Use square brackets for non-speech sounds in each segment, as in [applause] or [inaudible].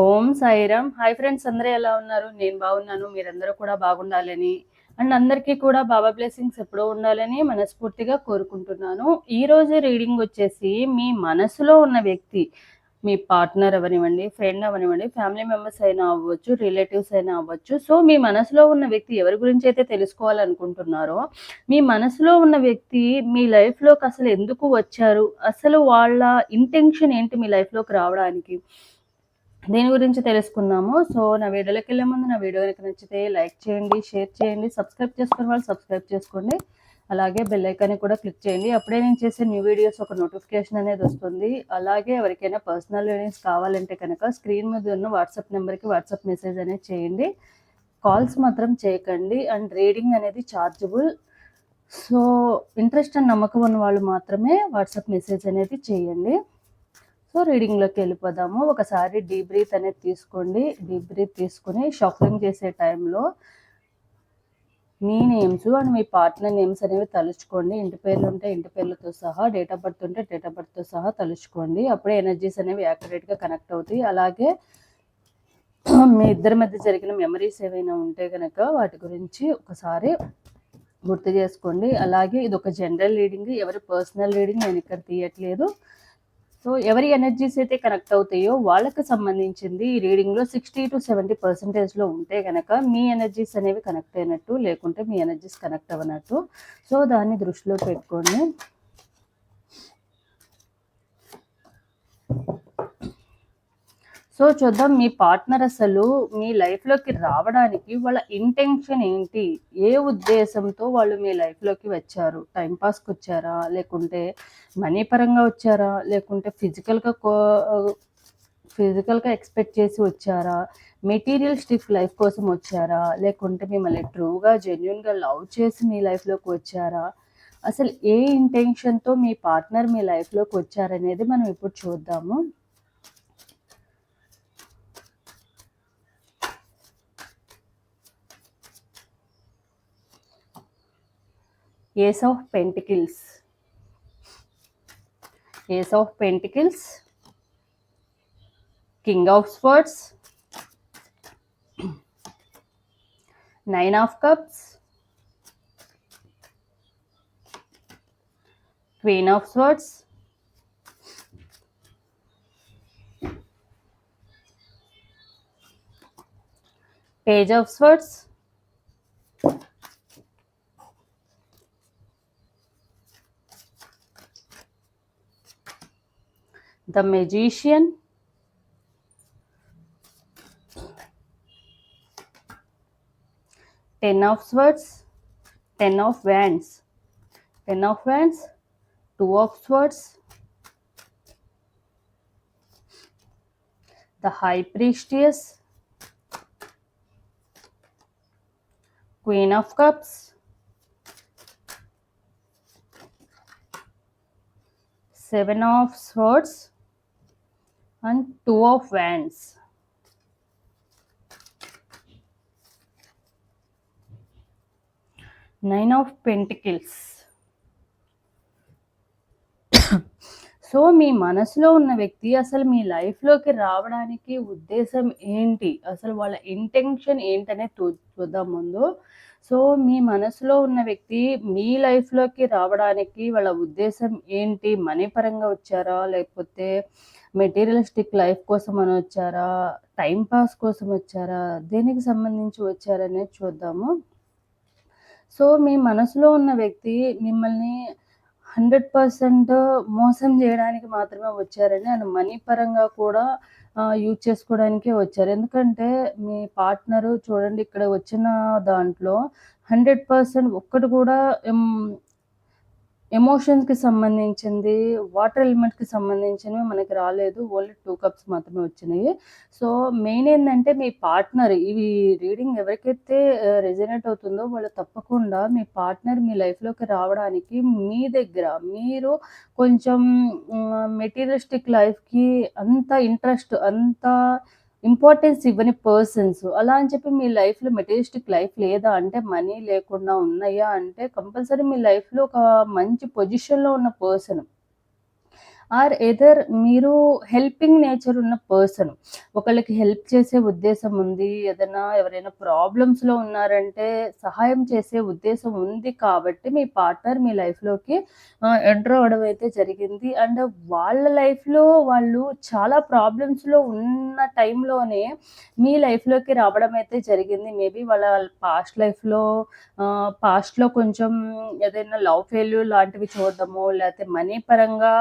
ఓం Sairam. Hi friends అందరూ ఎలా ఉన్నారు? నేను బాగున్నాను మీరందరూ కూడా బాగుండాలని. అండ్ అందరికీ కూడా బాబా బ్లెస్సింగ్స్ ఎప్పుడూ ఉండాలని మనస్ఫూర్తిగా కోరుకుంటున్నాను. ఈ రోజు రీడింగ్ వచ్చేసి మీ మనసులో ఉన్న వ్యక్తి మీ పార్ట్నర్ అవనివ్వండి ఫ్రెండ్ అవనివ్వండి ఫ్యామిలీ మెంబర్స్ అయినా అవ్వచ్చు రిలేటివ్స్ అయినా అవ్వచ్చు. సో మీ మనసులో ఉన్న వ్యక్తి ఎవరి గురించి అయితే తెలుసుకోవాలనుకుంటున్నారో మీ మనసులో ఉన్న వ్యక్తి మీ లైఫ్లోకి అసలు ఎందుకు వచ్చారు? అసలు వాళ్ళ ఇంటెన్షన్ ఏంటి మీ లైఫ్లోకి రావడానికి? దీని గురించి తెలుసుకుందాము. సో నా వీడియోలోకి వెళ్ళే ముందు నా వీడియో కనుక నచ్చితే లైక్ చేయండి షేర్ చేయండి సబ్స్క్రైబ్ చేసుకున్న వాళ్ళు సబ్స్క్రైబ్ చేసుకోండి. అలాగే బెల్ ఐకాన్ని కూడా క్లిక్ చేయండి. అప్పుడే నేను చేసే న్యూ వీడియోస్ ఒక నోటిఫికేషన్ అనేది వస్తుంది. అలాగే ఎవరికైనా పర్సనల్ రీడింగ్స్ కావాలంటే కనుక స్క్రీన్ మీద ఉన్న వాట్సాప్ నెంబర్కి వాట్సాప్ మెసేజ్ అనేది చేయండి. కాల్స్ మాత్రం చేయకండి. అండ్ రీడింగ్ అనేది ఛార్జబుల్ సో ఇంట్రెస్ట్ అండ్ నమ్మకం ఉన్న వాళ్ళు మాత్రమే వాట్సాప్ మెసేజ్ అనేది చేయండి. సో రీడింగ్లోకి వెళ్ళిపోదాము. ఒకసారి డీప్ బ్రీత్ అనేది తీసుకోండి. డీప్ బ్రీత్ తీసుకుని షఫలింగ్ చేసే టైంలో మీ నేమ్స్ అండ్ మీ పార్ట్నర్ నేమ్స్ అనేవి తలుచుకోండి. ఇంటి పేర్లు ఉంటే ఇంటి పేర్లతో సహా డేట్ ఆఫ్ బర్త్ ఉంటే డేట్ ఆఫ్ బర్త్తో సహా తలుచుకోండి. అప్పుడే ఎనర్జీస్ అనేవి యాక్యురేట్గా కనెక్ట్ అవుతాయి. అలాగే [clears throat] మీ ఇద్దరి మధ్య జరిగిన మెమరీస్ ఏవైనా ఉంటే కనుక వాటి గురించి ఒకసారి గుర్తు చేసుకోండి. అలాగే ఇది ఒక జనరల్ రీడింగ్ ఎవరి పర్సనల్ రీడింగ్ నేను ఇక్కడ తీయట్లేదు. సో ఎవరి ఎనర్జీస్ అయితే కనెక్ట్ అవుతాయో వాళ్ళకి సంబంధించింది ఈ రీడింగ్లో సిక్స్టీ టు సెవెంటీ పర్సెంటేజ్లో ఉంటే కనుక మీ ఎనర్జీస్ అనేవి కనెక్ట్ అయినట్టు లేకుంటే మీ ఎనర్జీస్ కనెక్ట్ అవ్వనట్టు. సో దాన్ని దృష్టిలో పెట్టుకోండి సో చూద్దాం మీ పార్ట్నర్ అసలు మీ లైఫ్లోకి రావడానికి వాళ్ళ ఇంటెన్షన్ ఏంటి? ఏ ఉద్దేశంతో వాళ్ళు మీ లైఫ్లోకి వచ్చారు? టైంపాస్కి వచ్చారా? లేకుంటే మనీ పరంగా వచ్చారా? లేకుంటే ఫిజికల్గా కో ఫిజికల్గా ఎక్స్పెక్ట్ చేసి వచ్చారా? మెటీరియలిస్టిక్ లైఫ్ కోసం వచ్చారా? లేకుంటే మిమ్మల్ని ట్రూగా జెన్యున్గా లవ్ చేసి మీ లైఫ్లోకి వచ్చారా? అసలు ఏ ఇంటెన్షన్తో మీ పార్ట్నర్ మీ లైఫ్లోకి వచ్చారనేది మనం ఇప్పుడు చూద్దాము. Ace of Pentacles. Ace of Pentacles. King of Swords. Nine of Cups. Queen of Swords. Page of Swords. The magician. Ten of swords. Ten of wands. Ten of wands. Two of swords. The high priestess. Queen of cups. Seven of swords and two of wands. Nine of Pentacles. So మీ మనసులో ఉన్న వ్యక్తి అసలు మీ లైఫ్లోకి రావడానికి ఉద్దేశం ఏంటి అసలు వాళ్ళ ఇంటెన్షన్ ఏంటనే చూద్దాం ముందు సో మీ మనసులో ఉన్న వ్యక్తి మీ లైఫ్లోకి రావడానికి వాళ్ళ ఉద్దేశం ఏంటి మనీ పరంగా వచ్చారా లేకపోతే మెటీరియలిస్టిక్ లైఫ్ కోసం అని వచ్చారా? టైం పాస్ కోసం వచ్చారా? దేనికి సంబంధించి వచ్చారనేది చూద్దాము. సో మీ మనసులో ఉన్న వ్యక్తి మిమ్మల్ని హండ్రెడ్ పర్సెంట్ మోసం చేయడానికి మాత్రమే వచ్చారని అండ్ మనీ పరంగా కూడా యూజ్ చేసుకోవడానికే వచ్చారు. ఎందుకంటే మీ పార్ట్నరు చూడండి ఇక్కడ వచ్చిన దాంట్లో హండ్రెడ్ పర్సెంట్ ఒక్కటి కూడా ఎమోషన్స్కి సంబంధించింది వాటర్ ఎలిమెంట్కి సంబంధించినవి మనకి రాలేదు. ఓన్లీ టూ కప్స్ మాత్రమే వచ్చినాయి. సో మెయిన్ ఏంటంటే మీ పార్ట్నర్ ఇవి రీడింగ్ ఎవరికైతే రెజనేట్ అవుతుందో వాళ్ళు తప్పకుండా మీ పార్ట్నర్ మీ లైఫ్లోకి రావడానికి మీ దగ్గర మీరు కొంచెం మెటీరియలిస్టిక్ లైఫ్కి అంత ఇంట్రెస్ట్ అంత ఇంపార్టెన్స్ ఇవ్వని పర్సన్స్ అలా అని చెప్పి మీ లైఫ్లో మెటీరియలిస్టిక్ లైఫ్ లేదా అంటే మనీ లేకుండా ఉన్నాయా అంటే కంపల్సరీ మీ లైఫ్లో ఒక మంచి పొజిషన్లో ఉన్న పర్సన్ ఆర్ ఎదర్ మీరు హెల్పింగ్ నేచర్ ఉన్న పర్సన్. ఒకళ్ళకి హెల్ప్ చేసే ఉద్దేశం ఉంది. ఏదైనా ఎవరైనా ప్రాబ్లమ్స్లో ఉన్నారంటే సహాయం చేసే ఉద్దేశం ఉంది కాబట్టి మీ పార్ట్నర్ మీ లైఫ్లోకి ఎంటర్ అవ్వడం అయితే జరిగింది. అండ్ వాళ్ళ లైఫ్లో వాళ్ళు చాలా ప్రాబ్లమ్స్లో ఉన్న టైంలోనే మీ లైఫ్లోకి రావడం అయితే జరిగింది. మేబీ వాళ్ళ పాస్ట్ లైఫ్లో పాస్ట్లో కొంచెం ఏదైనా లవ్ ఫెయిల్యూర్ లాంటివి చూడడము లేకపోతే మనీ పరంగా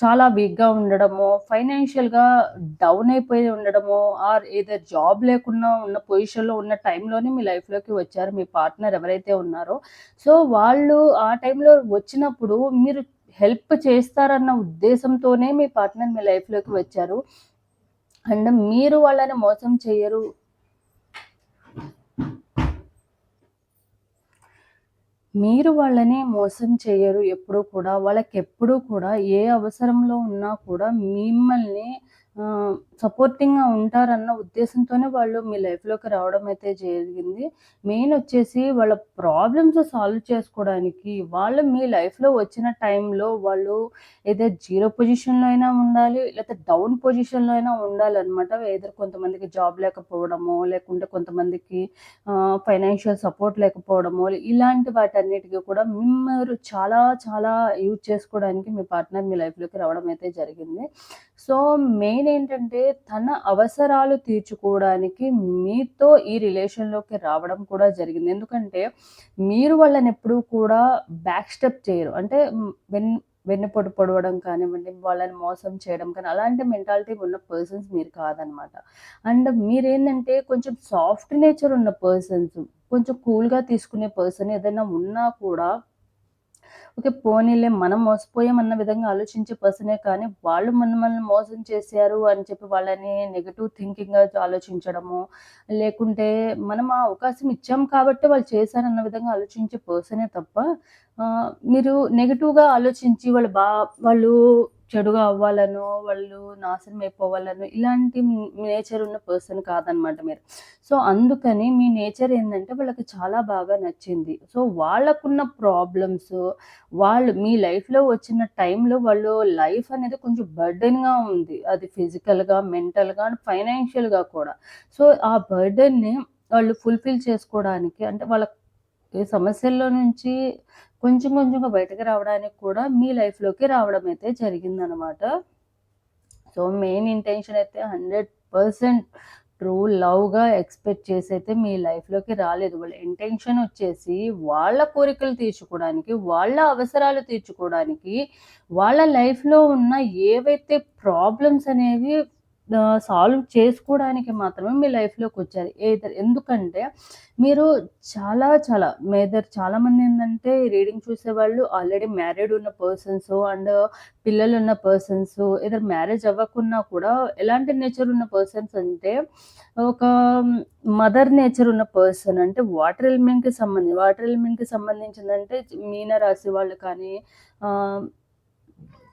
చాలా వీక్‌గా ఉండడము ఫైనాన్షియల్‌గా డౌన్ అయిపోయి ఉండడము ఆర్ ఏదో జాబ్ లేకుండా ఉన్న పొజిషన్‌లో ఉన్న టైంలోనే మీ లైఫ్‌లోకి వచ్చారు మీ పార్ట్నర్ ఎవరైతే ఉన్నారో. సో, వాళ్ళు ఆ టైంలో వచ్చినప్పుడు మీరు హెల్ప్ చేస్తారన్న ఉద్దేశంతోనే మీ పార్ట్నర్ మీ లైఫ్‌లోకి వచ్చారు. అండ్ మీరు వాళ్ళని మోసం చేయరు మీరు వాళ్ళని మోసం చేయరు ఎప్పుడూ కూడా. వాళ్ళకెప్పుడూ కూడా ఏ అవసరంలో ఉన్నా కూడా మిమ్మల్ని సపోర్టింగ్‌గా ఉంటారన్న ఉద్దేశంతోనే వాళ్ళు మీ లైఫ్‌లోకి రావడం అయితే జరిగింది. మెయిన్ వచ్చేసి వాళ్ళ ప్రాబ్లమ్స్ సాల్వ్ చేసుకోవడానికి వాళ్ళు మీ లైఫ్‌లో వచ్చిన టైంలో వాళ్ళు ఏదో జీరో పొజిషన్‌లో అయినా ఉండాలి, లేకపోతే డౌన్ పొజిషన్‌లో అయినా ఉండాలన్నమాట ఏదో కొంతమందికి జాబ్ లేకపోవడమో, లేకుంటే కొంతమందికి ఫైనాన్షియల్ సపోర్ట్ లేకపోవడమో, ఇలాంటి వాటన్నిటికి కూడా మిమ్మల్ని చాలా చాలా యూజ్ చేసుకోవడానికి మీ పార్ట్నర్ మీ లైఫ్‌లోకి రావడం అయితే జరిగింది. సో, మెయిన్ ఏంటంటే తన అవసరాలు తీర్చుకోవడానికి మీతో ఈ రిలేషన్‌లోకి రావడం కూడా జరిగింది. ఎందుకంటే మీరు వాళ్ళని ఎప్పుడూ కూడా బ్యాక్ స్టెప్ చేయరు. అంటే హ్మ్, వెన్ వెన్నుపోటు పొడవడం కానివ్వండి, వాళ్ళని మోసం చేయడం కానీ అలాంటి మెంటాలిటీ ఉన్న పర్సన్స్ మీరు కాదనమాట. అండ్ మీరేందంటే కొంచెం సాఫ్ట్ నేచర్ ఉన్న పర్సన్స్. కొంచెం కూల్‌గా తీసుకునే పర్సన్ ఏదైనా ఉన్నా కూడా ఓకే. పోనీలే మనం మోసపోయామన్న విధంగా ఆలోచించే పర్సనే కానీ, వాళ్ళు మనల్ని మోసం చేశారు అని చెప్పి వాళ్ళని నెగటివ్ థింకింగ్ ఆలోచించడము, లేకుంటే మనం ఆ అవకాశం ఇచ్చాం కాబట్టి వాళ్ళు చేశారన్న విధంగా ఆలోచించే పర్సనే తప్ప, మీరు నెగటివ్గా ఆలోచించి వాళ్ళు బా వాళ్ళు చెడుగా అవ్వాలనో, వాళ్ళు నాశనం అయిపోవాలనో ఇలాంటి నేచర్ ఉన్న పర్సన్ కాదనమాట మీరు. సో, అందుకని మీ నేచర్ ఏంటంటే వాళ్ళకి చాలా బాగా నచ్చింది. సో, వాళ్ళకున్న ప్రాబ్లమ్స్ వాళ్ళు మీ లైఫ్‌లో వచ్చిన టైంలో వాళ్ళు లైఫ్ అనేది కొంచెం బర్డెన్‌గా ఉంది. అది ఫిజికల్‌గా, మెంటల్‌గా అండ్ ఫైనాన్షియల్‌గా కూడా. సో, ఆ బర్డెన్‌ని వాళ్ళు ఫుల్‌ఫిల్ చేసుకోవడానికి అంటే వాళ్ళ సమస్యల్లో నుంచి కొంచెం కొంచెంగా బయటకు రావడానికి కూడా మీ లైఫ్‌లోకి రావడం అయితే జరిగిందనమాట. సో, మెయిన్ ఇంటెన్షన్ అయితే 100% ట్రూ లవ్‌గా ఎక్స్‌పెక్ట్ చేసి అయితే మీ లైఫ్‌లోకి రాలేదు. వాళ్ళ ఇంటెన్షన్ వచ్చేసి వాళ్ళ కోరికలు తీర్చుకోవడానికి, వాళ్ళ అవసరాలు తీర్చుకోవడానికి, వాళ్ళ లైఫ్‌లో ఉన్న ఏవైతే ప్రాబ్లమ్స్ అనేవి సాల్వ్ చేసుకోవడానికి మాత్రమే మీ లైఫ్లోకి వచ్చారు. ఏదర్ ఎందుకంటే మీరు చాలా చాలా మేదర్ చాలామంది ఏంటంటే రీడింగ్ చూసేవాళ్ళు ఆల్రెడీ మ్యారీడ్ ఉన్న పర్సన్స్ అండ్ పిల్లలు ఉన్న పర్సన్స్ ఎయిదర్ మ్యారేజ్ అవ్వకున్నా కూడా ఎలాంటి నేచర్ ఉన్న పర్సన్స్ అంటే ఒక మదర్ నేచర్ ఉన్న పర్సన్. అంటే వాటర్ ఎలిమెంట్‌కి సంబంధించి వాటర్ ఎలిమెంట్‌కి సంబంధించిందంటే మీన రాశి వాళ్ళు కానీ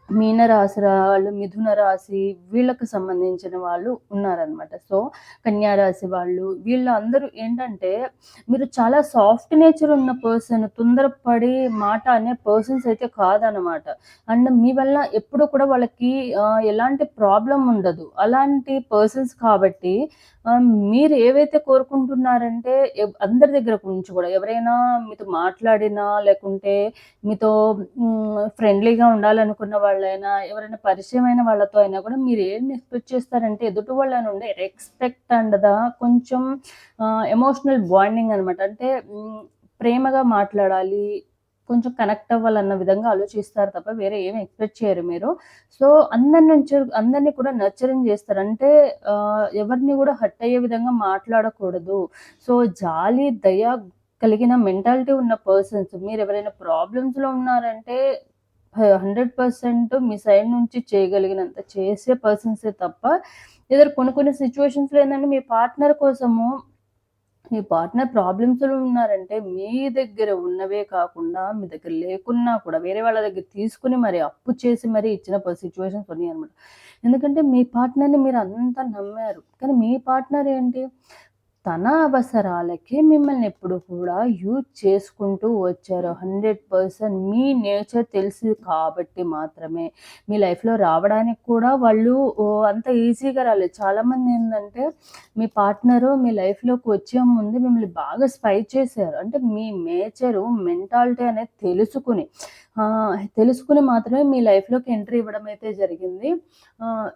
మీనరాశి వాళ్ళు, మిథున రాశి వీళ్ళకు సంబంధించిన వాళ్ళు ఉన్నారనమాట. సో, కన్యా రాశి వాళ్ళు వీళ్ళందరూ ఏంటంటే మీరు చాలా సాఫ్ట్ నేచర్ ఉన్న పర్సన్. తొందరపడి మాట అనే పర్సన్స్ అయితే కాదనమాట. అండ్ మీ వల్ల ఎప్పుడు కూడా వాళ్ళకి ఎలాంటి ప్రాబ్లం ఉండదు. అలాంటి పర్సన్స్ కాబట్టి మీరు ఏవైతే కోరుకుంటున్నారంటే అందరి దగ్గర నుంచి కూడా ఎవరైనా మీతో మాట్లాడినా లేకుంటే మీతో ఫ్రెండ్లీగా ఉండాలనుకున్న వాళ్ళు వాళ్ళైనా, ఎవరైనా పరిచయమైన వాళ్ళతో అయినా కూడా మీరు ఏం ఎక్స్‌పెక్ట్ చేస్తారంటే ఎదుటి వాళ్ళ నుండి రెస్పెక్ట్ అండ్ ద కొంచెం ఎమోషనల్ బాండింగ్ అనమాట. అంటే ప్రేమగా మాట్లాడాలి. కొంచెం కనెక్ట్ అవ్వాలన్న విధంగా ఆలోచిస్తారు తప్ప వేరే ఏమి ఎక్స్‌పెక్ట్ చేయరు మీరు. సో, అందరి నుంచి అందరిని కూడా నర్చరింగ్ చేస్తారు. అంటే ఎవరిని కూడా హర్ట్ అయ్యే విధంగా మాట్లాడకూడదు. సో, జాలి, దయ కలిగిన మెంటాలిటీ ఉన్న పర్సన్స్ మీరు ఎవరైనా ప్రాబ్లమ్స్‌లో ఉన్నారంటే హండ్రెడ్ పర్సెంట్ మీ సైడ్ నుంచి చేయగలిగినంత చేసే పర్సన్సే తప్ప, ఇద్దరు కొన్ని కొన్ని సిచ్యువేషన్స్లో ఏంటంటే మీ పార్ట్నర్ కోసము మీ పార్ట్నర్ ప్రాబ్లమ్స్‌లో ఉన్నారంటే మీ దగ్గర ఉన్నవే కాకుండా మీ దగ్గర లేకున్నా కూడా వేరే వాళ్ళ దగ్గర తీసుకొని మరి అప్పు చేసి మరి ఇచ్చిన సిచ్యువేషన్స్ ఉన్నాయి అనమాట ఎందుకంటే మీ పార్ట్నర్‌ని మీరు అంతా నమ్మారు. కానీ మీ పార్ట్నర్ ఏంటి తన అవసరాలకి మిమ్మల్ని ఎప్పుడు కూడా యూజ్ చేసుకుంటూ వచ్చారు. 100% మీ నేచర్ తెలుసు కాబట్టి మాత్రమే. మీ లైఫ్‌లో రావడానికి కూడా వాళ్ళు అంత ఈజీగా రాలేదు. చాలామంది ఏంటంటే మీ పార్ట్నరు మీ లైఫ్‌లోకి వచ్చే ముందు మిమ్మల్ని బాగా స్పై చేశారు. అంటే మీ నేచరు, మెంటాలిటీ అనేది తెలుసుకుని తెలుసుకుని మాత్రమే మీ లైఫ్‌లోకి ఎంట్రీ ఇవ్వడం అయితే జరిగింది.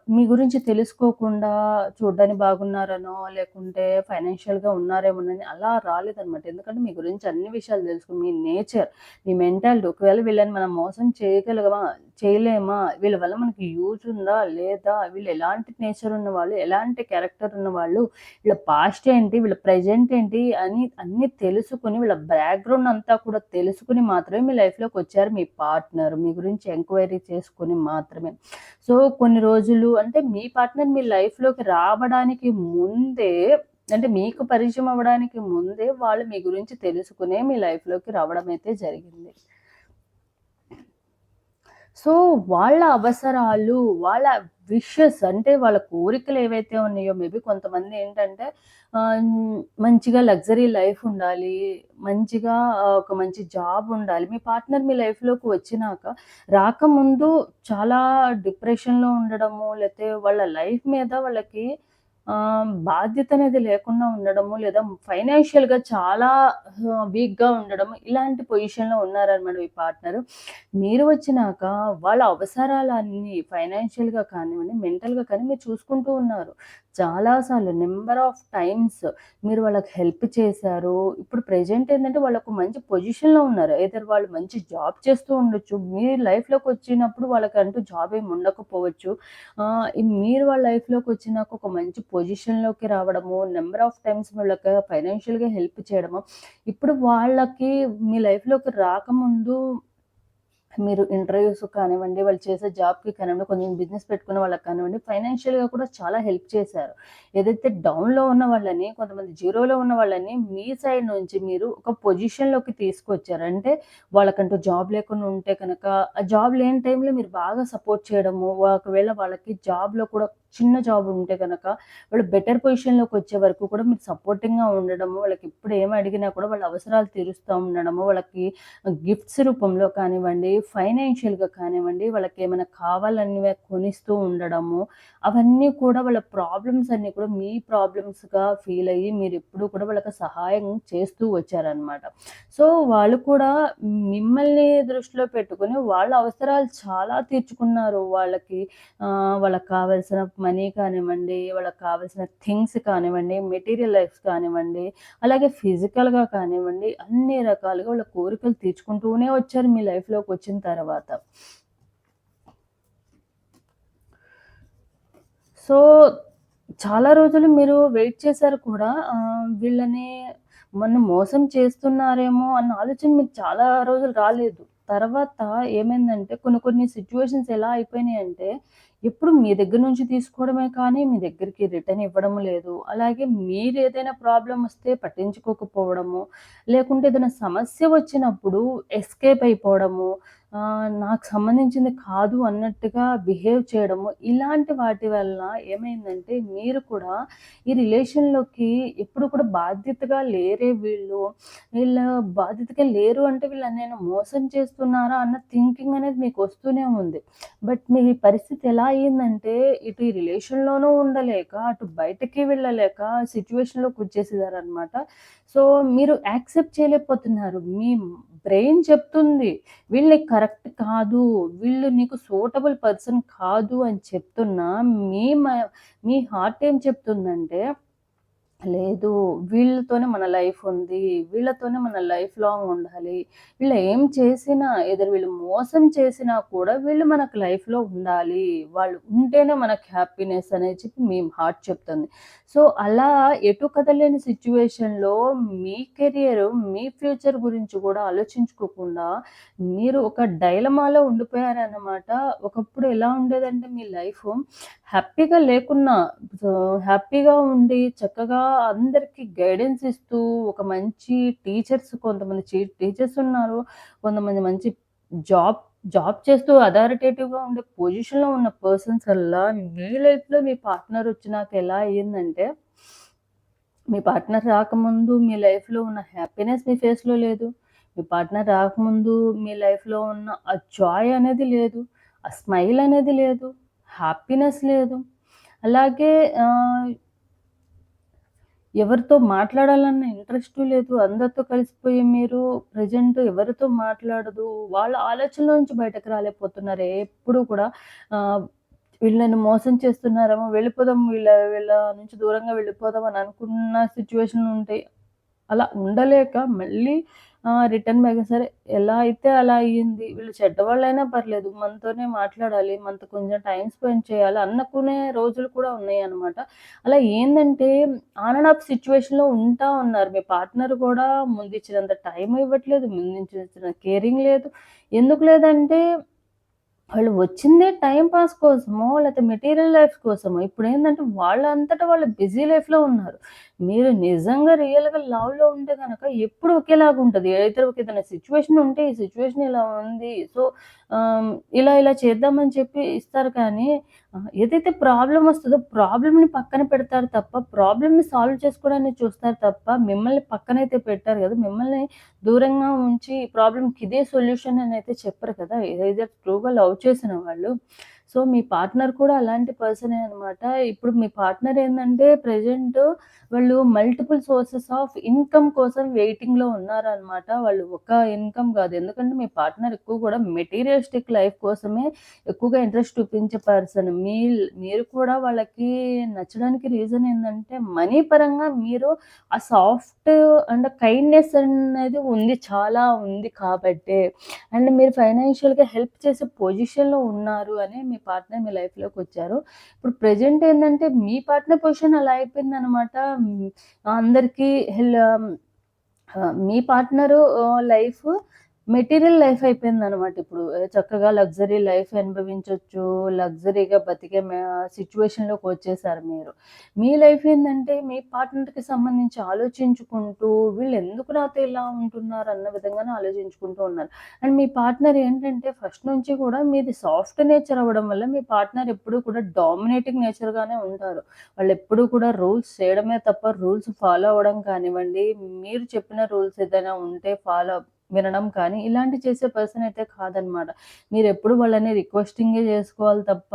మీ గురించి తెలుసుకోకుండా చూడ్డానికి బాగున్నారనో, లేకుంటే ఫైనాన్షియల్‌గా ఉన్నారేమోనని అలా రాలేదనమాట. ఎందుకంటే మీ గురించి అన్ని విషయాలు తెలుసుకుని మీ నేచర్, మీ మెంటాలిటీ ఒకవేళ వీళ్ళని మనం మోసం చేయగలగమా? చేయలేమా? వీళ్ళ వల్ల మనకి యూజ్ ఉందా? లేదా? వీళ్ళు ఎలాంటి నేచర్ ఉన్న వాళ్ళు ఎలాంటి క్యారెక్టర్ ఉన్న వాళ్ళు వీళ్ళ పాస్ట్ ఏంటి? వీళ్ళ ప్రెజెంట్ ఏంటి? అని అన్నీ తెలుసుకుని వీళ్ళ బ్యాక్‌గ్రౌండ్ అంతా కూడా తెలుసుకుని మాత్రమే మీ లైఫ్‌లోకి వచ్చారు మీ పార్ట్నర్. మీ గురించి ఎంక్వైరీ చేసుకుని మాత్రమే. సో, కొన్ని రోజులు అంటే మీ పార్ట్నర్ మీ లైఫ్‌లోకి రావడానికి ముందే అంటే మీకు పరిచయం అవ్వడానికి ముందే వాళ్ళు మీ గురించి తెలుసుకునే మీ లైఫ్‌లోకి రావడం అయితే జరిగింది. సో, వాళ్ళ అవసరాలు, వాళ్ళ విషెస్ అంటే వాళ్ళ కోరికలు ఏవైతే ఉన్నాయో మేబీ కొంతమంది ఏంటంటే మంచిగా లగ్జరీ లైఫ్ ఉండాలి. మంచిగా ఒక మంచి జాబ్ ఉండాలి. మీ పార్ట్నర్ మీ లైఫ్‌లోకి వచ్చినాక రాకముందు చాలా డిప్రెషన్‌లో ఉండడము, లేకపోతే వాళ్ళ లైఫ్ మీద వాళ్ళకి బాధ్యత అనేది లేకుండా ఉండడము, లేదా ఫైనాన్షియల్‌గా చాలా వీక్‌గా ఉండడము, ఇలాంటి పొజిషన్‌లో ఉన్నారనమాట మీ పార్ట్నర్ మీరు వచ్చినాక వాళ్ళ అవసరాలన్నీ ఫైనాన్షియల్‌గా కానివ్వండి, మెంటల్‌గా కానీ మీరు చూసుకుంటూ ఉన్నారు. చాలాసార్లు నెంబర్ ఆఫ్ టైమ్స్ మీరు వాళ్ళకి హెల్ప్ చేశారు. ఇప్పుడు ప్రెజెంట్ ఏంటంటే వాళ్ళకు మంచి పొజిషన్‌లో ఉన్నారు. ఎయిదర్ వాళ్ళు మంచి జాబ్ చేస్తూ ఉండొచ్చు. మీ లైఫ్‌లోకి వచ్చినప్పుడు వాళ్ళకి అంటూ జాబ్ ఏమి ఉండకపోవచ్చు. మీరు వాళ్ళ లైఫ్‌లోకి వచ్చినాక ఒక మంచి పొజిషన్‌లోకి రావడము, నెంబర్ ఆఫ్ టైమ్స్ వాళ్ళకి ఫైనాన్షియల్‌గా హెల్ప్ చేయడము. ఇప్పుడు వాళ్ళకి మీ లైఫ్‌లోకి రాకముందు మీరు ఇంటర్వ్యూస్ కానివ్వండి, వాళ్ళు చేసే జాబ్‌కి కానివ్వండి, కొంచెం బిజినెస్ పెట్టుకున్న వాళ్ళకి కానివ్వండి, ఫైనాన్షియల్‌గా కూడా చాలా హెల్ప్ చేశారు. ఏదైతే డౌన్‌లో ఉన్న వాళ్ళని, కొంతమంది జీరోలో ఉన్న వాళ్ళని మీ సైడ్ నుంచి మీరు ఒక పొజిషన్‌లోకి తీసుకొచ్చారు. అంటే వాళ్ళకంటూ జాబ్ లేకుండా ఉంటే కనుక, ఆ జాబ్ లేని టైంలో మీరు బాగా సపోర్ట్ చేయడము, ఒకవేళ వాళ్ళకి జాబ్‌లో కూడా చిన్న జాబ్ ఉంటే కనుక వాళ్ళు బెటర్ పొజిషన్‌లోకి వచ్చే వరకు కూడా మీరు సపోర్టింగ్‌గా ఉండడము, వాళ్ళకి ఎప్పుడు ఏం అడిగినా కూడా వాళ్ళ అవసరాలు తీరుస్తూ ఉండడము, వాళ్ళకి గిఫ్ట్స్ రూపంలో కానివ్వండి, ఫైనాన్షియల్‌గా కానివ్వండి, వాళ్ళకేమైనా కావాలన్నవి కొనిస్తూ ఉండడము, అవన్నీ కూడా వాళ్ళ ప్రాబ్లమ్స్ అన్నీ కూడా మీ ప్రాబ్లమ్స్‌గా ఫీల్ అయ్యి మీరు ఎప్పుడు కూడా వాళ్ళకి సహాయం చేస్తూ వచ్చారనమాట. సో, వాళ్ళు కూడా మిమ్మల్ని దృష్టిలో పెట్టుకొని వాళ్ళ అవసరాలు చాలా తీర్చుకున్నారు. వాళ్ళకి వాళ్ళకి కావాల్సిన మనీ కానివ్వండి, వాళ్ళకి కావాల్సిన థింగ్స్ కానివ్వండి, మెటీరియల్ లైఫ్స్ కానివ్వండి, అలాగే ఫిజికల్‌గా కానివ్వండి, అన్ని రకాలుగా వాళ్ళ కోరికలు తీర్చుకుంటూనే వచ్చారు మీ లైఫ్‌లోకి వచ్చిన తర్వాత. సో, చాలా రోజులు మీరు వెయిట్ చేశారు కూడా. వీళ్ళని నన్ను మోసం చేస్తున్నారేమో అన్న ఆలోచన మీకు చాలా రోజులు రాలేదు. తర్వాత ఏమైందంటే కొన్ని కొన్ని సిచ్యువేషన్స్ ఎలా అయిపోయినాయంటే, ఎప్పుడు మీ దగ్గర నుంచి తీసుకోవడమే కానీ, మీ దగ్గరికి రిటర్న్ ఇవ్వడం లేదు. అలాగే మీరు ఏదైనా ప్రాబ్లం వస్తే పట్టించుకోకపోవడము, లేకుంటే ఏదైనా సమస్య వచ్చినప్పుడు ఎస్కేప్ అయిపోవడము, నాకు సంబంధించింది కాదు అన్నట్టుగా బిహేవ్ చేయడము, ఇలాంటి వాటి వల్ల ఏమైందంటే మీరు కూడా ఈ రిలేషన్‌లోకి ఎప్పుడు కూడా బాధ్యతగా లేరే వీళ్ళు, వీళ్ళ బాధ్యతగా లేరు అంటే వీళ్ళు నేను మోసం చేస్తున్నారా అన్న థింకింగ్ అనేది మీకు వస్తూనే ఉంది. బట్ మీ పరిస్థితి ఎలా అయిందంటే ఇటు ఈ రిలేషన్‌లోనూ ఉండలేక, అటు బయటకి వెళ్ళలేక సిట్యుయేషన్‌లోకి వచ్చేసేసారనమాట. సో, మీరు యాక్సెప్ట్ చేయలేకపోతున్నారు. మీ బ్రెయిన్ చెప్తుంది. వీళ్ళు కరెక్ట్ కాదు, వీళ్ళు నీకు సూటబుల్ పర్సన్ కాదు అని చెప్తున్నా మీ మ మీ హార్ట్ ఏం చెప్తుందంటే లేదు. వీళ్ళతోనే మన లైఫ్ ఉంది. వీళ్ళతోనే మన లైఫ్ లాంగ్ ఉండాలి. వీళ్ళు ఏం చేసినా ఎదురు వీళ్ళు మోసం చేసినా కూడా వీళ్ళు మనకు లైఫ్‌లో ఉండాలి. వాళ్ళు ఉంటేనే మనకు హ్యాపీనెస్ అనేది చెప్పి మీ హార్ట్ చెప్తుంది. సో, అలా ఎటు కదలేని సిచ్యువేషన్లో మీ కెరియర్, మీ ఫ్యూచర్ గురించి కూడా ఆలోచించుకోకుండా మీరు ఒక డైలమాలో ఉండిపోయారన్నమాట. ఒకప్పుడు ఎలా ఉండేదంటే మీ లైఫ్ హ్యాపీగా లేకున్నా హ్యాపీగా ఉండి చక్కగా అందరికీ గైడెన్స్ ఇస్తూ ఒక మంచి టీచర్స్ కొంతమంది టీచర్స్ ఉన్నారు. కొంతమంది మంచి జాబ్ జాబ్ చేస్తూ అథారిటేటివ్‌గా ఉండే పొజిషన్‌లో ఉన్న పర్సన్స్ వల్ల మీ లైఫ్‌లో మీ పార్ట్నర్ వచ్చినాక ఎలా అయ్యిందంటే మీ పార్ట్నర్ రాకముందు మీ లైఫ్‌లో ఉన్న హ్యాపీనెస్ మీ ఫేస్‌లో లేదు. మీ పార్ట్నర్ రాకముందు మీ లైఫ్‌లో ఉన్న ఆ జాయ్ అనేది లేదు. ఆ స్మైల్ అనేది లేదు. హ్యాపీనెస్ లేదు. అలాగే ఎవరితో మాట్లాడాలన్న ఇంట్రెస్ట్ లేదు. అందరితో కలిసిపోయి మీరు ప్రజెంట్ ఎవరితో మాట్లాడదు. వాళ్ళ ఆలోచనల నుంచి బయటకు రాలేకపోతున్నారు. ఎప్పుడు కూడా వీళ్ళని మోసం చేస్తున్నారేమో, వెళ్ళిపోదాం వీళ్ళ వీళ్ళ నుంచి దూరంగా వెళ్ళిపోదాం అని అనుకున్న సిచ్యువేషన్ ఉంటాయి. అలా ఉండలేక మళ్ళీ రిటర్న్ బ్యాక్ సరే ఎలా అయితే అలా అయ్యింది. వీళ్ళు చెడ్డవాళ్ళైనా పర్లేదు. మనతోనే మాట్లాడాలి. మనతో కొంచెం టైం స్పెండ్ చేయాలి అనుకునే రోజులు కూడా ఉన్నాయి అనమాట అలా ఏంటంటే ఆన్ అండ్ ఆఫ్ సిచ్యువేషన్లో ఉంటా ఉన్నారు. మీ పార్ట్నర్ కూడా ముందు ఇచ్చినంత టైం ఇవ్వట్లేదు. ముందు ముందిచ్చిన కేరింగ్ లేదు. ఎందుకు లేదంటే వాళ్ళు వచ్చిందే టైం పాస్ కోసమో, లేకపోతే మెటీరియల్ లైఫ్ కోసమో. ఇప్పుడు ఏంటంటే వాళ్ళంతట వాళ్ళు బిజీ లైఫ్‌లో ఉన్నారు. మీరు నిజంగా రియల్‌గా లవ్‌లో ఉంటే కనుక ఎప్పుడు ఒకేలాగుంటది. అయితే ఒక ఏదైనా సిచ్యువేషన్ ఉంటే ఈ సిచ్యువేషన్ ఇలా ఉంది. సో, ఇలా ఇలా చేద్దామని చెప్పి ఇస్తారు కానీ ఏదైతే ప్రాబ్లం వస్తుందో ప్రాబ్లమ్‌ని పక్కన పెడతారు తప్ప, ప్రాబ్లమ్‌ని సాల్వ్ చేసుకోవడానికి చూస్తారు తప్ప, మిమ్మల్ని పక్కనైతే పెట్టారు కదా మిమ్మల్ని దూరంగా ఉంచి ప్రాబ్లంకి ప్రాబ్లమ్‌కి ఇదే సొల్యూషన్ అని అయితే చెప్పరు కదా! ఏదైతే ట్రూగా లవ్ చేసిన వాళ్ళు. సో, మీ పార్ట్నర్ కూడా అలాంటి పర్సనే అనమాట. ఇప్పుడు మీ పార్ట్నర్ ఏంటంటే ప్రెజెంట్ వాళ్ళు మల్టిపుల్ సోర్సెస్ ఆఫ్ ఇన్‌కమ్ కోసం వెయిటింగ్‌లో ఉన్నారనమాట. వాళ్ళు ఒక ఇన్‌కమ్ కాదు ఎందుకంటే మీ పార్ట్నర్ ఎక్కువ కూడా మెటీరియలిస్టిక్ లైఫ్ కోసమే ఎక్కువగా ఇంట్రెస్ట్ చూపించే పర్సన్. మీ మీరు కూడా వాళ్ళకి నచ్చడానికి రీజన్ ఏంటంటే మనీ పరంగా మీరు ఆ సాఫ్ట్ అండ్ కైండ్‌నెస్ అనేది ఉంది. చాలా ఉంది కాబట్టే. అండ్ మీరు ఫైనాన్షియల్‌గా హెల్ప్ చేసే పొజిషన్‌లో ఉన్నారు అని మీ మీ పార్ట్నర్ మీ లైఫ్‌లోకొచ్చారు. ఇప్పుడు ప్రజెంట్ ఏంటంటే మీ పార్ట్నర్ పొజిషన్ అలా అయిపోయిందనమాట. అనమాట అందరికీ హెల్ మీ పార్ట్నరు లైఫ్ మెటీరియల్ లైఫ్ అయిపోయిందనమాట ఇప్పుడు. చక్కగా లగ్జరీ లైఫ్ అనుభవించవచ్చు లగ్జరీగా బతికే సిచ్యువేషన్లోకి వచ్చేసారు మీరు. మీ లైఫ్ ఏంటంటే మీ పార్ట్నర్‌కి సంబంధించి ఆలోచించుకుంటూ వీళ్ళు ఎందుకు నాతో ఇలా ఉంటున్నారు అన్న విధంగానే ఆలోచించుకుంటూ ఉన్నారు. అండ్ మీ పార్ట్నర్ ఏంటంటే ఫస్ట్ నుంచి కూడా మీది సాఫ్ట్ నేచర్ అవ్వడం వల్ల మీ పార్ట్నర్ ఎప్పుడూ కూడా డామినేటింగ్ నేచర్‌గానే ఉంటారు. వాళ్ళు ఎప్పుడూ కూడా రూల్స్ చేయడమే తప్ప రూల్స్ ఫాలో అవ్వడం కానివ్వండి, మీరు చెప్పిన రూల్స్ ఏదైనా ఉంటే ఫాలో వినడం కానీ ఇలాంటివి చేసే పర్సన్ అయితే కాదనమాట. మీరు ఎప్పుడు వాళ్ళని రిక్వెస్టింగే చేసుకోవాలి తప్ప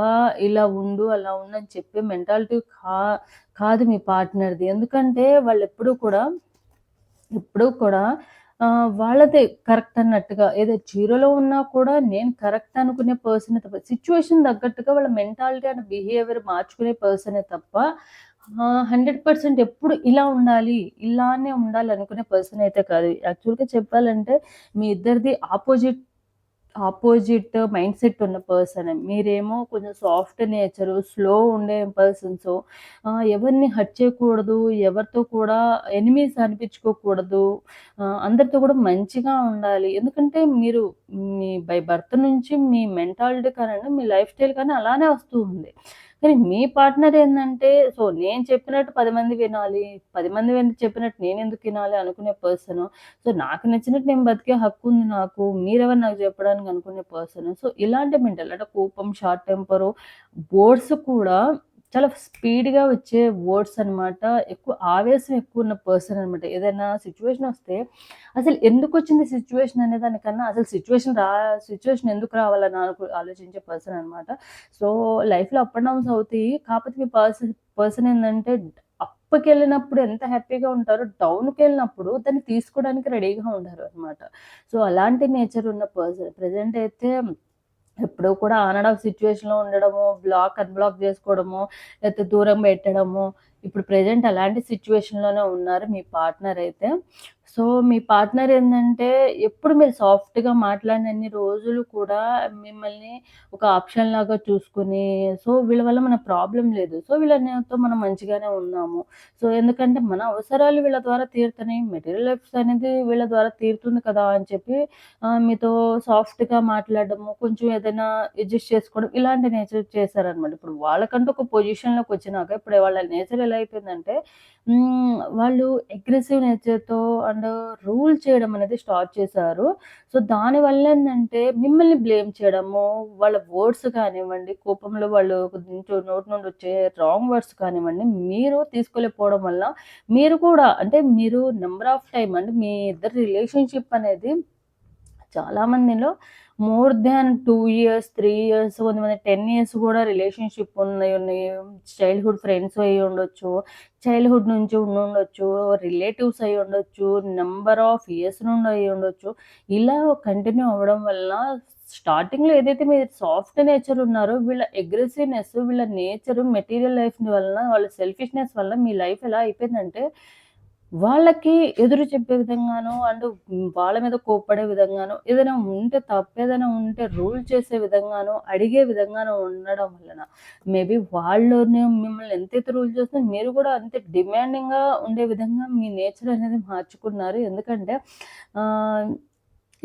ఇలా ఉండు, అలా ఉండు అని చెప్పే మెంటాలిటీ కా కాదు మీ పార్ట్నర్‌ది. ఎందుకంటే వాళ్ళు ఎప్పుడూ కూడా ఎప్పుడూ కూడా వాళ్ళదే కరెక్ట్ అన్నట్టుగా ఏదో జీరోలో ఉన్నా కూడా నేను కరెక్ట్ అనుకునే పర్సనే తప్ప సిచ్యువేషన్ తగ్గట్టుగా వాళ్ళ మెంటాలిటీ అండ్ బిహేవియర్ మార్చుకునే పర్సనే తప్ప హండ్రెడ్ పర్సెంట్ ఎప్పుడు ఇలా ఉండాలి, ఇలానే ఉండాలి అనుకునే పర్సన్ అయితే కాదు. యాక్చువల్‌గా చెప్పాలంటే మీ ఇద్దరిది ఆపోజిట్ ఆపోజిట్ మైండ్ సెట్ ఉన్న పర్సన్ మీరేమో కొంచెం సాఫ్ట్ నేచర్ స్లో ఉండే పర్సన్స్ ఎవరిని హర్ట్ చేయకూడదు, ఎవరితో కూడా ఎనిమీస్ అనిపించుకోకూడదు. అందరితో కూడా మంచిగా ఉండాలి. ఎందుకంటే మీరు మీ బై బర్త్ నుంచి మీ మెంటాలిటీ కానీ మీ లైఫ్ స్టైల్ కానీ అలానే వస్తూ ఉంది. కానీ మీ పార్ట్నర్ ఏంటంటే సో, నేను చెప్పినట్టు పది మంది వినాలి, పది మంది చెప్పినట్టు చెప్పినట్టు నేనెందుకు వినాలి అనుకునే పర్సన్ సో, నాకు నచ్చినట్టు నేను బతికే హక్కు ఉంది నాకు. మీరెవరు నాకు చెప్పడానికి అనుకునే పర్సన్ సో, ఇలాంటి మెంటల్ అంటే కోపం, షార్ట్ టెంపరు, బోర్డ్స్ కూడా చాలా స్పీడ్‌గా వచ్చే వర్డ్స్ అనమాట. ఎక్కువ ఆవేశం ఎక్కువ ఉన్న పర్సన్ అనమాట. ఏదైనా సిచ్యువేషన్ వస్తే అసలు ఎందుకు వచ్చింది సిచ్యువేషన్ అనే దానికన్నా అసలు సిచ్యువేషన్ రా సిచ్యువేషన్ ఎందుకు రావాలని అనుకు ఆలోచించే పర్సన్ అనమాట. సో, లైఫ్‌లో అప్ అండ్ డౌన్స్ అవుతాయి. కాకపోతే మీ పర్సన్ పర్సన్ ఏంటంటే అప్కి వెళ్ళినప్పుడు ఎంత హ్యాపీగా ఉంటారో, డౌన్కి వెళ్ళినప్పుడు దాన్ని తీసుకోవడానికి రెడీగా ఉంటారు అనమాట. సో, అలాంటి నేచర్ ఉన్న పర్సన్. ప్రజెంట్ అయితే ఎప్పుడూ కూడా ఆన్ అండ్ ఆఫ్ సిట్యుయేషన్‌లో ఉండడము, బ్లాక్, అన్‌బ్లాక్ చేసుకోవడము, లేకపోతే దూరం పెట్టడము. ఇప్పుడు ప్రెజెంట్ అలాంటి సిచ్యువేషన్లోనే ఉన్నారు మీ పార్ట్నర్ అయితే. సో, మీ పార్ట్నర్ ఏంటంటే ఎప్పుడు మీరు సాఫ్ట్‌గా మాట్లాడినన్ని రోజులు కూడా మిమ్మల్ని ఒక ఆప్షన్ లాగా చూసుకుని సో, వీళ్ళ వల్ల మన ప్రాబ్లమ్ లేదు. సో, వీళ్ళతో మనం మంచిగానే ఉన్నాము. సో, ఎందుకంటే మన అవసరాలు వీళ్ళ ద్వారా తీరుతున్నాయి. మెటీరియల్ లైఫ్స్ అనేది వీళ్ళ ద్వారా తీరుతుంది కదా! అని చెప్పి ఆహ్, మీతో సాఫ్ట్‌గా మాట్లాడడము, కొంచెం ఏదైనా అడ్జస్ట్ చేసుకోవడం ఇలాంటి నేచర్ చేశారనమాట. ఇప్పుడు వాళ్ళకంటూ ఒక పొజిషన్‌లోకొచ్చినాక ఇప్పుడు వాళ్ళ నేచర్ ఎలా అయిపోయిందంటే వాళ్ళు అగ్రెసివ్ నేచర్‌తో అండ్ రూల్ చేయడం అనేది స్టార్ట్ చేశారు. సో, దానివల్ల ఏంటంటే మిమ్మల్ని బ్లేమ్ చేయడము, వాళ్ళ వర్డ్స్ కానివ్వండి, కోపంలో వాళ్ళు నోటి నుండి వచ్చే రాంగ్ వర్డ్స్ కానివ్వండి, మీరు తీసుకోలేకపోవడం వల్ల మీరు కూడా అంటే మీరు నెంబర్ ఆఫ్ టైం అంటే మీ ఇద్దరు రిలేషన్‌షిప్ అనేది చాలా మందిలో more than two years, three years కొంతమంది 10 ఇయర్స్ కూడా రిలేషన్‌షిప్ ఉన్నాయి ఉన్నాయి. చైల్డ్‌హుడ్ ఫ్రెండ్స్ అయ్యి ఉండొచ్చు. చైల్డ్‌హుడ్ నుంచి ఉండి ఉండొచ్చు రిలేటివ్స్ అయ్యి ఉండొచ్చు. నెంబర్ ఆఫ్ ఇయర్స్ నుండి అయ్యి ఉండొచ్చు. ఇలా కంటిన్యూ అవ్వడం వల్ల స్టార్టింగ్‌లో ఏదైతే మీరు సాఫ్ట్ నేచర్ ఉన్నారో వీళ్ళ అగ్రెసివ్‌నెస్, వీళ్ళ నేచర్ మెటీరియల్ లైఫ్ వలన, వాళ్ళ సెల్ఫిష్‌నెస్ వల్ల మీ లైఫ్ ఎలా అయిపోయిందంటే వాళ్ళకి ఎదురు చెప్పే విధంగానో అండ్ వాళ్ళ మీద కోప్పడే విధంగానో, ఏదైనా ఉంటే తప్పేదైనా ఉంటే రూల్ చేసే విధంగానో, అడిగే విధంగానో ఉండడం వలన మేబీ వాళ్ళని మిమ్మల్ని ఎంతైతే రూల్ చేస్తున్నారో మీరు కూడా అంతే డిమాండింగ్‌గా ఉండే విధంగా మీ నేచర్ అనేది మార్చుకున్నారు. ఎందుకంటే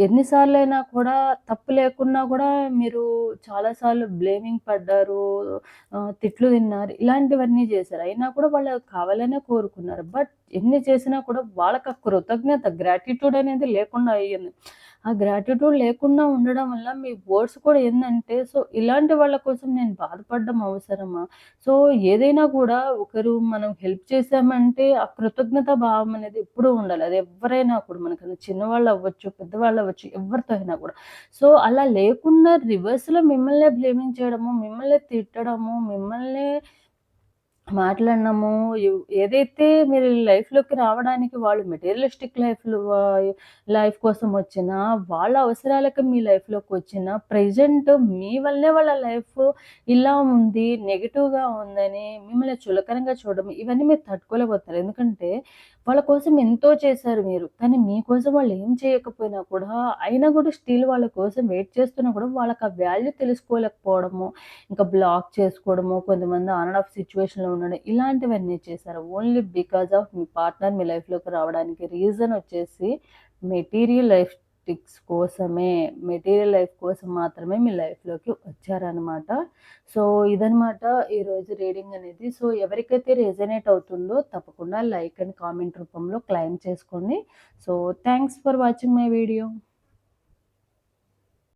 ఎన్నిసార్లు అయినా కూడా తప్పు లేకున్నా కూడా మీరు చాలాసార్లు బ్లేమింగ్ పడ్డారు. తిట్లు తిన్నారు. ఇలాంటివన్నీ చేశారు. అయినా కూడా వాళ్ళు కావాలనే కోరుకున్నారు. బట్ ఎన్ని చేసినా కూడా వాళ్ళకి కృతజ్ఞత, గ్రాటిట్యూడ్ అనేది లేకుండా అయ్యింది. ఆ గ్రాటిట్యూడ్ లేకుండా ఉండడం వల్ల మీ వర్డ్స్ కూడా ఏంటంటే సో, ఇలాంటి వాళ్ళ కోసం నేను బాధపడడం అవసరమా? సో, ఏదైనా కూడా ఒకరు మనం హెల్ప్ చేశామంటే ఆ కృతజ్ఞత భావం అనేది ఎప్పుడూ ఉండాలి. అది ఎవరైనా కూడా మనకన్నా చిన్నవాళ్ళు అవ్వచ్చు, పెద్దవాళ్ళు అవ్వచ్చు, ఎవరితో అయినా కూడా. సో, అలా లేకుండా రివర్స్‌లో మిమ్మల్నే బ్లేమింగ్ చేయడము, మిమ్మల్నే తిట్టడము, మిమ్మల్నే మాట్లాడినాము. ఏదైతే మీరు లైఫ్‌లోకి రావడానికి వాళ్ళు మెటీరియలిస్టిక్ లైఫ్‌లో లైఫ్ కోసం వచ్చినా, వాళ్ళ అవసరాలకు మీ లైఫ్‌లోకి వచ్చినా, ప్రెజెంట్ మీ వల్లే వాళ్ళ లైఫ్ ఇలా ఉంది, నెగిటివ్గా ఉందని మిమ్మల్ని చులకరంగా చూడడం, ఇవన్నీ మీరు తట్టుకోలేకపోతారు. ఎందుకంటే వాళ్ళ కోసం ఎంతో చేశారు మీరు. కానీ మీకోసం వాళ్ళు ఏం చేయకపోయినా కూడా, అయినా కూడా స్టిల్ వాళ్ళ కోసం వెయిట్ చేస్తున్నా కూడా వాళ్ళకి ఆ వాల్యూ తెలుసుకోలేకపోవడము, ఇంకా బ్లాక్ చేసుకోవడము, కొంతమంది ఆన్ అండ్ ఆఫ్ సిచ్యువేషన్లో ఉండడం ఇలాంటివన్నీ చేశారు. ఓన్లీ బికాజ్ ఆఫ్ మీ పార్ట్నర్ మీ లైఫ్‌లోకి రావడానికి రీజన్ వచ్చేసి మెటీరియల్ లైఫ్ టిక్స్ కోసమే, మెటీరియల్ లైఫ్ కోసం మాత్రమే మీ లైఫ్‌లోకి వచ్చారనమాట. సో, ఇదనమాట ఈరోజు రీడింగ్ అనేది. సో, ఎవరికైతే రెజనేట్ అవుతుందో తప్పకుండా లైక్ అండ్ కామెంట్ రూపంలో క్లెయిమ్ చేసుకోండి. So, thanks for watching my video.